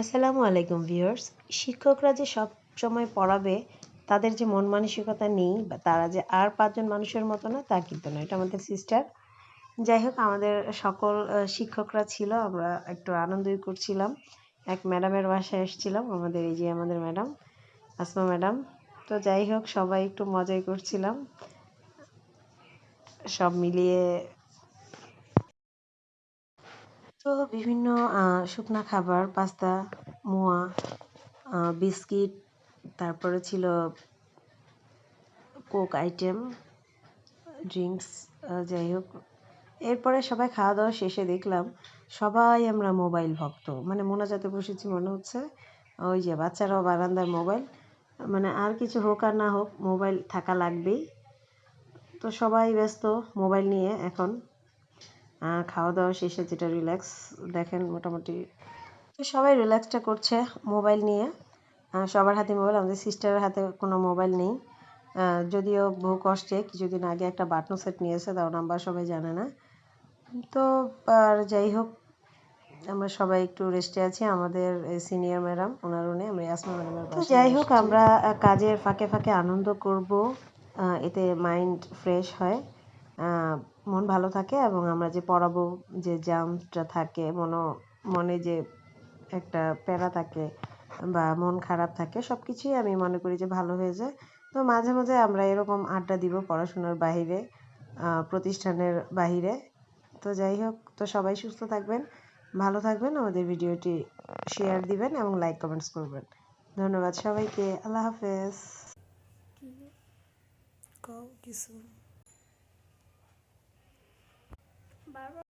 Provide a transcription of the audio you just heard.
আসসালামু আলাইকুম ভিউয়ার্স। শিক্ষকরা যে সব সময় পড়াবে, তাদের যে মন মানসিকতা নেই বা তারা যে আর পাঁচজন মানুষের মতো না, তা কিন্তু না এটা আমাদের সিস্টার যাই হোক, আমাদের সকল শিক্ষকরা ছিল, আমরা একটু আনন্দই করছিলাম। এক ম্যাডামের বাসায় এসেছিলাম, আমাদের এই যে আমাদের ম্যাডাম আসমা ম্যাডাম তো যাই হোক, সবাই একটু মজাই করছিলাম। সব মিলিয়ে তো বিভিন্ন শুকনা খাবার, পাস্তা, মোয়া বিস্কিট, তারপরে ছিল কোক আইটেম, ড্রিঙ্কস যাই হোক। এরপরে সবাই খাওয়া দাওয়া শেষে দেখলাম সবাই আমরা মোবাইল ভক্ত। মানে মোনাজাতে বসেছি মনে হচ্ছে। ওই যে বাচ্চারাও বারান্দায় মোবাইল। মানে আর কিছু হোক আর না হোক, মোবাইল থাকা লাগবেই। তো সবাই ব্যস্ত, মোবাইল নিয়ে এখন। খাওয়া দাওয়া শেষে যেটা রিল্যাক্স দেখেন মোটামুটি। তো সবাই রিল্যাক্সটা করছে মোবাইল নিয়ে। সবার হাতে মোবাইল আমাদের সিস্টারের হাতে কোনো মোবাইল নেই। যদিও বহু কষ্টে কিছুদিন আগে একটা বাটনো সেট নিয়েছে তাও নাম্বার সবাই জানে না। তো আর যাই হোক আমরা সবাই একটু রেস্টে আছি আমাদের সিনিয়র ম্যাডাম ওনার উনি আমরা আসমা ম্যাডামের তো যাই হোক আমরা কাজের ফাঁকে ফাঁকে আনন্দ করব। এতে মাইন্ড ফ্রেশ হয়। মন ভালো থাকে এবং আমরা যে পড়াবো, যে জামটা থাকে মনো মনে যে একটা প্যারা থাকে বা মন খারাপ থাকে সব কিছুই আমি মনে করি যে ভালো হয়ে যায়। তো মাঝে মাঝে আমরা এরকম আড্ডা দিব পড়াশোনার বাহিরে প্রতিষ্ঠানের বাহিরে। তো যাই হোক, তো সবাই সুস্থ থাকবেন, ভালো থাকবেন, আমাদের ভিডিওটি শেয়ার দিবেন এবং লাইক কমেন্টস করবেন। ধন্যবাদ সবাইকে, আল্লাহ হাফেজ। কও কিছু